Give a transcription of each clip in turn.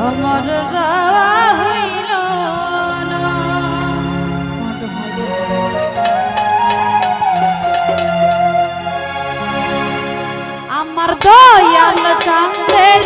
অমর যাওয়া হইল আমার দয়াল চাঁদের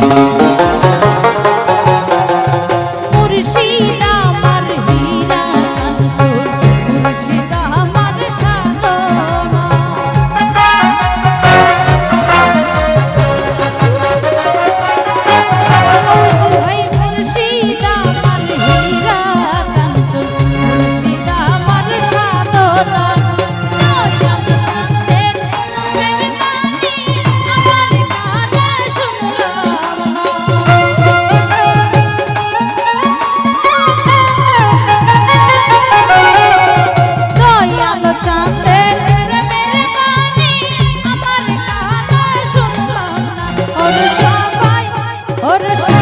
Música Orası.